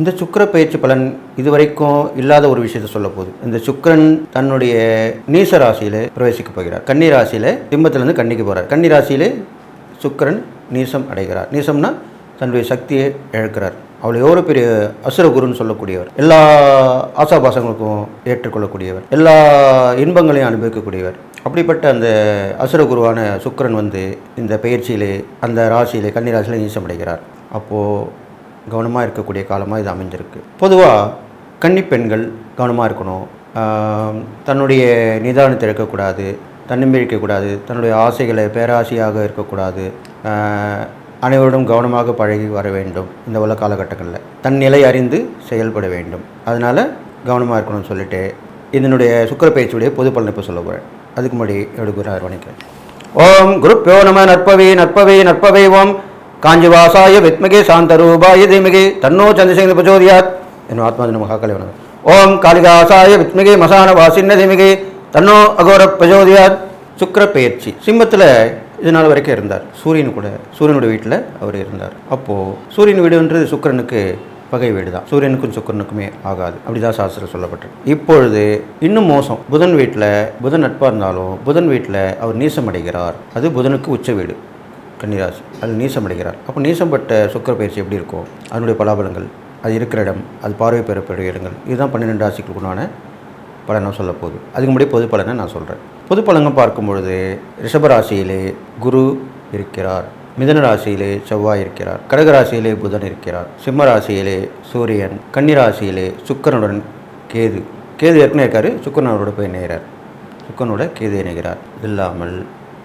இந்த சுக்கிர பயிற்சி பலன் இதுவரைக்கும் இல்லாத ஒரு விஷயத்தை சொல்ல போகுது. இந்த சுக்கிரன் தன்னுடைய நீச ராசியில பிரவேசிக்க போகிறார். கன்னி ராசியில திம்பத்திலிருந்து கன்னிக்கு போகிறார் கன்னி ராசியிலே சுக்கிரன் நீசம் அடைகிறார். நீசம்னா தன்னுடைய சக்தியை இழக்கிறார். அவ்வளோ எவ்வளோ பெரிய அசுரகுருன்னு சொல்லக்கூடியவர். எல்லா ஆசாபாசங்களுக்கும் ஏற்றுக்கொள்ளக்கூடியவர். எல்லா இன்பங்களையும் அனுபவிக்கக்கூடியவர். அப்படிப்பட்ட அந்த அசுரகுருவான சுக்கிரன் வந்து இந்த பயிற்சியிலே அந்த ராசியிலே கன்னி ராசியிலே நீசம் அடைகிறார். அப்போது கவனமாக இருக்கக்கூடிய காலமாக இது அமைஞ்சிருக்கு. பொதுவாக கன்னி பெண்கள் கவனமாக இருக்கணும். தன்னுடைய நிதானத்தை இருக்கக்கூடாது தன்னம்பிக்கை இருக்கக்கூடாது தன்னுடைய ஆசைகளை பேராசையாக இருக்கக்கூடாது. அனைவரிடம் கவனமாக பழகி வர வேண்டும் இந்த உள்ள காலகட்டங்களில். தன் நிலை அறிந்து செயல்பட வேண்டும். அதனால் கவனமாக இருக்கணும்னு சொல்லிட்டு இதனுடைய சுக்கர பயிற்சியுடைய பொது பலனை இப்போ சொல்ல போகிறேன் அதுக்கு முன்னாடி எடுக்கிறார் வணக்கம் ஓம் குருப்பியோ நம நற்பவே நற்பவே நற்பவே ஓம் காஞ்சிவாசாய வித்மகே சாந்தரூபாய தீமகே தன்னோ சந்திரசேகர பிரச்சோதியாத். என் ஆத்மாஜன மகாக்கலைவன ஓம் காளிகாசாய வித்மகே மசான வாசின்ன தீமகே தன்னோ அகோர பிரச்சோதியாத். சுக்கிர பெயர்ச்சி சிம்மத்தில் இது நாள் வரைக்கும் இருந்தார். சூரியன் கூட சூரியனுடைய வீட்டில் அவர் இருந்தார். அப்போது சூரியன் வீடுன்றது சுக்கரனுக்கு பகை வீடு தான் சூரியனுக்கும் சுக்கிரனுக்குமே ஆகாது. அப்படிதான் சாஸ்திரம் சொல்லப்பட்டிருக்கு. இப்பொழுது இன்னும் மோசம். புதன் வீட்டில் புதன் நட்பாக இருந்தாலும் புதன் வீட்டில் அவர் நீசம் அடைகிறார் அது புதனுக்கு உச்ச வீடு. கன்னிராசி அது நீசம் அடைகிறார் அப்போ நீசம்பட்ட சுக்கிர பயிற்சி எப்படி இருக்கும்? அதனுடைய பலாபலங்கள். அது இருக்கிற இடம் அது பார்வை பெறக்கூடிய இடங்கள். இதுதான் பன்னிரெண்டு ராசிகளுக்கு உண்டான சொல்லப்போகுது சொல்ல போகுது. அதுக்கு முன்னாடி பொது பலனை நான் சொல்கிறேன் பொது பலங்கள் பார்க்கும் பொழுது ரிஷபராசியிலே குரு இருக்கிறார். மிதன ராசியிலே செவ்வாய் இருக்கிறார். கடகராசியிலே புதன் இருக்கிறார். சிம்ம ராசியிலே சூரியன். கன்னிராசியிலே சுக்கரனுடன் சுக்கிரனுடன் கேது. கேது ஏற்கனவே இருக்காரு. சுக்கரனோட போய் இணைகிறார். சுக்கரனோட கேது இணைகிறார். இல்லாமல்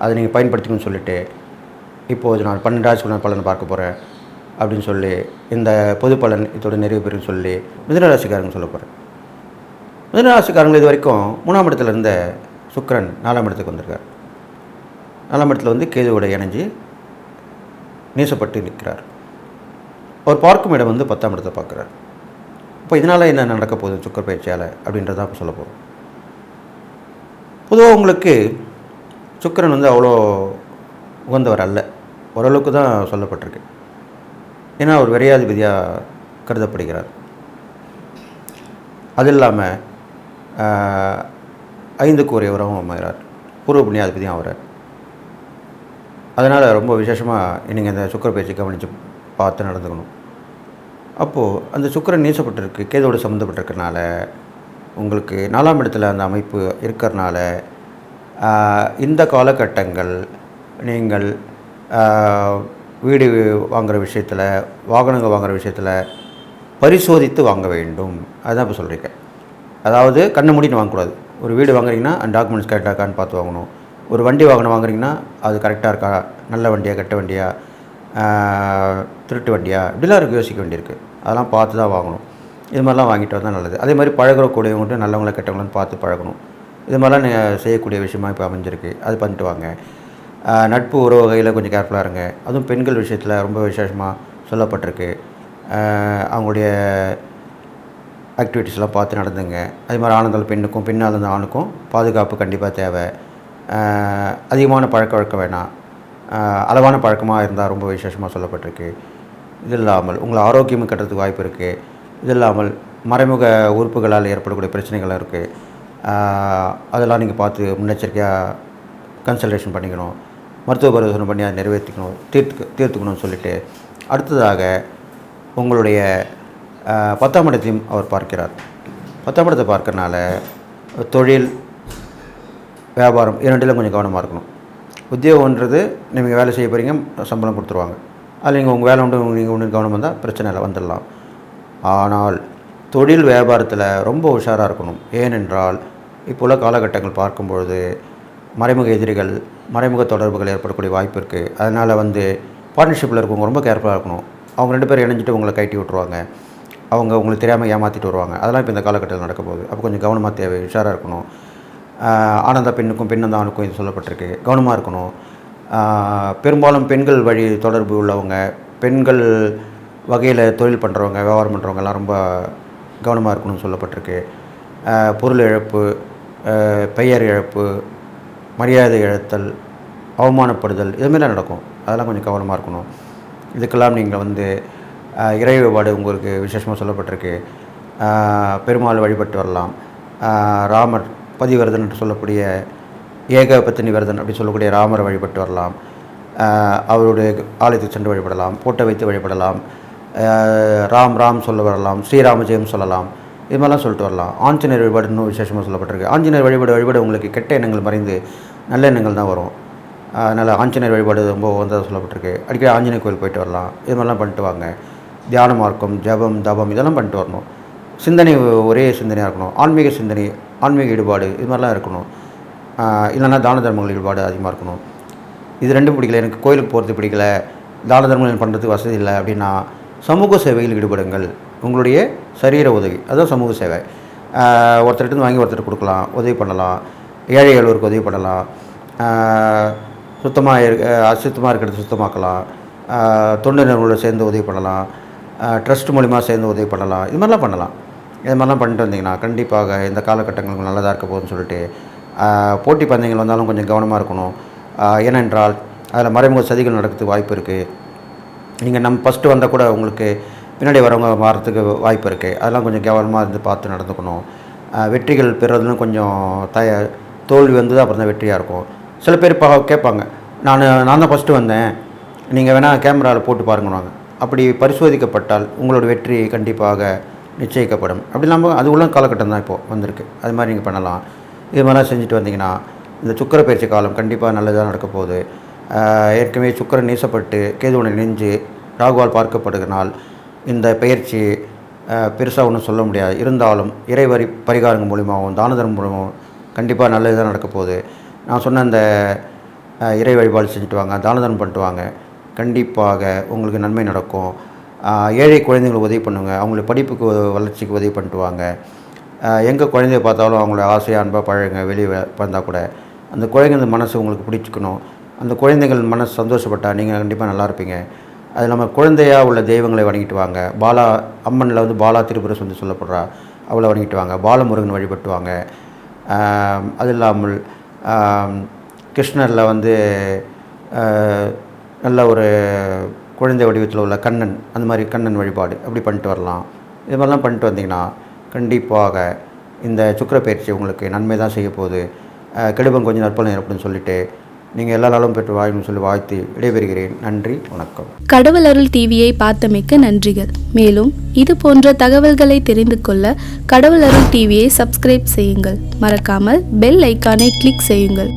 அதை நீங்கள் பயன்படுத்திக்கணும்னு சொல்லிட்டு இப்போது நான் பன்னெண்டு ராசிக்குள்ள பலன் பார்க்க போகிறேன் அப்படின்னு சொல்லி இந்த பொது பலன் இதோட நிறைவு பெறும் சொல்லி மிதனராசிக்காரங்க சொல்ல போகிறேன் மிதனராசிக்காரங்க இது வரைக்கும் மூணாம் இடத்துல இருந்த சுக்கரன் நாலாம் இடத்துக்கு வந்திருக்கார். நாலாம் இடத்துல வந்து கேதுவோட இணைஞ்சு நீசப்பட்டு நிற்கிறார். அவர் பார்க்கும் இடம் வந்து பத்தாம் இடத்தை பார்க்குறார். இப்போ இதனால் என்ன நடக்க போகுது சுக்கர் பயிற்சியால் அப்படின்றத சொல்ல போகிறோம் பொதுவாக உங்களுக்கு சுக்கரன் வந்து அவ்வளோ உகந்தவர் அல்ல. ஓரளவுக்கு தான் சொல்லப்பட்டிருக்கு. ஏன்னா அவர் விரையாதிபதியாக கருதப்படுகிறார். அது இல்லாமல் ஐந்துக்கு உரியவரும் அமைகிறார். பூர்வ புண்ணியாதிபதியும் ஆகிறார் அதனால் ரொம்ப விசேஷமாக நீங்கள் இந்த சுக்கர பயிற்சி கவனித்து பார்த்து நடந்துக்கணும். அப்போது அந்த சுக்கிரன் நீசப்பட்டிருக்கு கேதோடு சம்மந்தப்பட்டிருக்கனால உங்களுக்கு நாலாம் இடத்துல அந்த அமைப்பு இருக்கிறனால இந்த காலகட்டங்கள் நீங்கள் வீடு வாங்குகிற விஷயத்தில் வாகனங்கள் வாங்குகிற விஷயத்தில் பரிசோதித்து வாங்க வேண்டும். அதுதான் இப்போ சொல்கிறீங்க அதாவது கண்ணு மூடின்னு வாங்கக்கூடாது. ஒரு வீடு வாங்குறீங்கன்னா அந்த டாக்குமெண்ட்ஸ் கரெக்டாக இருக்கான்னு பார்த்து வாங்கணும். ஒரு வண்டி வாகனம் வாங்குறீங்கன்னா அது கரெக்டாக இருக்கா? நல்ல வண்டியா கெட்ட வண்டியா? திருட்டு வண்டியா? இப்படிலாம் இருக்குது யோசிக்க வேண்டியிருக்கு. அதெல்லாம் பார்த்து தான் வாங்கணும். இது மாதிரிலாம் வாங்கிட்டு வந்தால் நல்லது. அதே மாதிரி பழகக்கூடியவங்கள்ட்ட நல்லவங்கள கெட்டவங்களான்னு பார்த்து பழகணும். இது மாதிரிலாம் நீங்கள் செய்யக்கூடிய விஷயமா இப்போ அமைஞ்சிருக்கு. அது பண்ணிட்டு வாங்க. நட்பு உறவு வகையில் கொஞ்சம் கேர்ஃபுல்லாக இருங்க. அதுவும் பெண்கள் விஷயத்தில் ரொம்ப விசேஷமாக சொல்லப்பட்டிருக்கு. அவங்களுடைய ஆக்டிவிட்டீஸ்லாம் பார்த்து நடந்துங்க. அதே மாதிரி ஆனந்தால் பெண்ணுக்கும் பெண்ணால் இருந்த ஆணுக்கும் பாதுகாப்பு கண்டிப்பாக தேவை. அதிகமான பழக்க வழக்கம் வேணாம். அளவான பழக்கமாக இருந்தால் ரொம்ப விசேஷமாக சொல்லப்பட்டிருக்கு. இது இல்லாமல் உங்களை ஆரோக்கியம் கட்டுறதுக்கு வாய்ப்பு இருக்குது இது இல்லாமல் மறைமுக உறுப்புகளால் ஏற்படக்கூடிய பிரச்சனைகள் இருக்குது அதெல்லாம் நீங்கள் பார்த்து முன்னெச்சரிக்கையாக கன்சல்டேஷன் பண்ணிக்கணும். மருத்துவ பரிசோதனை பண்ணி அதை நிறைவேற்றிக்கணும் தீர்த்து தீர்த்துக்கணும்னு சொல்லிட்டு. அடுத்ததாக உங்களுடைய பத்தாம் இடத்தையும் அவர் பார்க்கிறார். பத்தாம் இடத்தை பார்க்கறனால தொழில் வியாபாரம் இரண்டிலும் கொஞ்சம் கவனமாக இருக்கணும். உத்தியோகன்றது நீங்கள் வேலை செய்ய போகிறீங்க சம்பளம் கொடுத்துருவாங்க. அதில் நீங்கள் உங்கள் வேலை உண்டு நீங்கள் ஒன்று கவனம் வந்தால் பிரச்சனை இல்லை வந்துடலாம். ஆனால் தொழில் வியாபாரத்தில் ரொம்ப உஷாராக இருக்கணும். ஏனென்றால் இப்போ உள்ள காலகட்டங்கள் பார்க்கும்பொழுது மறைமுக எதிரிகள் மறைமுக தொடர்புகள் ஏற்படக்கூடிய வாய்ப்பு இருக்குது அதனால் வந்து பார்ட்னர்ஷிப்பில் இருக்கவங்க ரொம்ப கேர்ஃபுல்லாக இருக்கணும். அவங்க ரெண்டு பேரும் இணைஞ்சிட்டு உங்களை கட்டி விட்ருவாங்க அவங்க உங்களுக்கு தெரியாமல் ஏமாற்றிட்டு வருவாங்க. அதெல்லாம் இப்போ இந்த காலகட்டத்தில் நடக்க போகுது. அப்போ கொஞ்சம் கவனமாக தேவை உஷாராக இருக்கணும். ஆனந்த பெண்ணுக்கும் பெண்ணந்தானுக்கும் இது சொல்லப்பட்டிருக்கு. கவனமாக இருக்கணும். பெரும்பாலும் பெண்கள் வழி தொடர்பு உள்ளவங்க பெண்கள் வகையில் தொழில் பண்ணுறவங்க வியாபாரம் பண்ணுறவங்கலாம் ரொம்ப கவனமாக இருக்கணும்னு சொல்லப்பட்டிருக்கு. பொருள் இழப்பு பெயர் இழப்பு மரியாதை இழத்தல் அவமானப்படுதல் இதுமாரிலாம் நடக்கும். அதெல்லாம் கொஞ்சம் கவனமாக இருக்கணும். இதுக்கெல்லாம் நீங்கள் வந்து இறை வழிபாடு உங்களுக்கு விசேஷமாக சொல்லப்பட்டிருக்கு. பெருமாள் வழிபட்டு வரலாம். ராமர் பதிவரதன் என்று சொல்லக்கூடிய ஏகபத்தினி விரதன் அப்படி சொல்லக்கூடிய ராமரை வழிபட்டு வரலாம். அவருடைய ஆலயத்துக்கு சென்று வழிபடலாம். போட்டோ வைத்து வழிபடலாம். ராம் ராம் சொல்ல வரலாம் ஸ்ரீராம ஜெயம் சொல்லலாம் இது மாதிரிலாம் சொல்லிட்டு வரலாம். ஆஞ்சநேயர் வழிபாடு இன்னும் விசேஷமாக சொல்லப்பட்டிருக்கு. ஆஞ்சநேயர் வழிபாடு வழிபாடு உங்களுக்கு கெட்ட எண்ணங்கள் மறைந்து நல்ல எண்ணங்கள் தான் வரும். அதனால் ஆஞ்சநேயர் வழிபாடு ரொம்ப உகந்ததாக சொல்லப்பட்டிருக்கு. அடிக்கடி ஆஞ்சநேயர் கோயில் போயிட்டு வரலாம். இது மாதிரிலாம் பண்ணிட்டு வாங்க. தியான மார்க்கம் ஜபம் தபம் இதெல்லாம் பண்ணிட்டு வரணும். சிந்தனை ஒரே சிந்தனையாக இருக்கணும். ஆன்மீக சிந்தனை ஆன்மீக ஈடுபாடு இது மாதிரிலாம் இருக்கணும். இல்லைன்னா தான தர்மங்கள் ஈடுபாடு அதிகமாக இருக்கணும். இது ரெண்டும் பிடிக்கல. எனக்கு கோயிலுக்கு போகிறது பிடிக்கல. தான தர்மங்கள் பண்ணுறதுக்கு வசதி இல்லை அப்படின்னா சமூக சேவையில் ஈடுபடுங்கள். உங்களுடைய சரீர உதவி அதுதான் சமூக சேவை. ஒருத்தர்கிட்ட வாங்கி ஒருத்தர் கொடுக்கலாம் உதவி பண்ணலாம். ஏழை ஏழுவருக்கு உதவி பண்ணலாம். சுத்தமாக இருக்க அசுத்தமாக இருக்கிறது சுத்தமாக்கலாம். தொண்டு நிறுவனங்களோட சேர்ந்து உதவி பண்ணலாம். ட்ரஸ்ட் மூலிமா சேர்ந்து உதவி பண்ணலாம். இது மாதிரிலாம் பண்ணலாம். இது மாதிரிலாம் பண்ணிட்டு வந்தீங்கன்னா கண்டிப்பாக இந்த காலகட்டங்களுக்கு நல்லதாக இருக்க போகுதுன்னு சொல்லிட்டு போட்டி பந்தயங்கள் வந்தாலும் கொஞ்சம் கவனமாக இருக்கணும். ஏனென்றால் அதில் மறைமுக சதிகள் நடக்கிறதுக்கு வாய்ப்பு இருக்குது நீங்கள் நம்ம ஃபஸ்ட்டு வந்தால் கூட உங்களுக்கு பின்னாடி வரவங்க மாறத்துக்கு வாய்ப்பு இருக்குது அதெல்லாம் கொஞ்சம் கவனமாக இருந்து பார்த்து நடந்துக்கணும். வெற்றிகள் பெறுறதுன்னு கொஞ்சம் தய தோல்வி வந்து தான் அப்புறம் தான் வெற்றியாக இருக்கும். சில பேர் இப்போ கேட்பாங்க நான் நான் தான் ஃபஸ்ட்டு வந்தேன். நீங்கள் வேணால் கேமராவில் போட்டு பாருங்கன்னு அப்படி பரிசோதிக்கப்பட்டால் உங்களோட வெற்றி கண்டிப்பாக நிச்சயிக்கப்படும். அப்படி இல்லாமல் அது உள்ள காலகட்டம் தான் இப்போது வந்திருக்கு. அது மாதிரி நீங்கள் பண்ணலாம். இது மாதிரிலாம் செஞ்சுட்டு வந்தீங்கன்னா இந்த சுக்கர பயிற்சி காலம் கண்டிப்பாக நல்லதாக நடக்க போகுது. ஏற்கனவே சுக்கரன் நீசப்பட்டு கேதுவனை நெஞ்சு ராகுவால் பார்க்கப்படுகிறனால் இந்த பயிற்சி பெருசாக ஒன்றும் சொல்ல முடியாது. இருந்தாலும் இறைவரி பரிகாரங்கள் மூலிமாவும் தான தர்மம் கண்டிப்பாக நல்லதாக நடக்க போகுது. நான் சொன்ன அந்த இறை வழிபாடு செஞ்சுட்டு வாங்க தான தர்மம் பண்ணிட்டு வாங்க. கண்டிப்பாக உங்களுக்கு நன்மை நடக்கும். ஏழை குழந்தைங்களுக்கு உதவி பண்ணுங்கள் அவங்களுக்கு படிப்புக்கு வளர்ச்சிக்கு உதவி பண்ணிட்டு வாங்க. எங்கே குழந்தைய பார்த்தாலும் அவங்கள ஆசையாக அன்பாக பழகுங்க. வெளியே வந்தால் கூட. அந்த குழந்தைங்க மனசு உங்களுக்கு பிடிச்சிக்கணும். அந்த குழந்தைகள் மனசு சந்தோஷப்பட்டால் நீங்கள் கண்டிப்பாக நல்லா இருப்பீங்க. அது இல்லாமல் குழந்தையாக உள்ள தெய்வங்களை வணங்கிட்டு வாங்க. பாலா அம்மனில் வந்து பாலா திருப்புர சொல்லி சொல்லப்படுறா. அவளை வணங்கிட்டு வாங்க. பாலமுருகன் வழிபட்டு வாங்க அது இல்லாமல் கிருஷ்ணரில் வந்து நல்ல ஒரு குழந்தை வடிவத்தில் உள்ள கண்ணன் அந்த மாதிரி கண்ணன் வழிபாடு அப்படி பண்ணிட்டு வரலாம். இது மாதிரிலாம் பண்ணிட்டு வந்தீங்கன்னா கண்டிப்பாக இந்த சுக்கிர பயிற்சி உங்களுக்கு நன்மை தான் செய்ய போகுது கெடுபம் கொஞ்சம் நற்பலன் ஏற்படும் சொல்லிவிட்டு நீங்கள் எல்லா நாளும் பெற்று வாழணும்னு சொல்லி வாழ்த்து விடைபெறுகிறேன் நன்றி வணக்கம். கடவுள் அருள் டிவியை பார்த்தமைக்க நன்றிகள். மேலும் இது போன்ற தகவல்களை தெரிந்து கொள்ள கடவுள் அருள் டிவியை சப்ஸ்கிரைப் செய்யுங்கள். மறக்காமல் பெல் ஐக்கானை கிளிக் செய்யுங்கள்.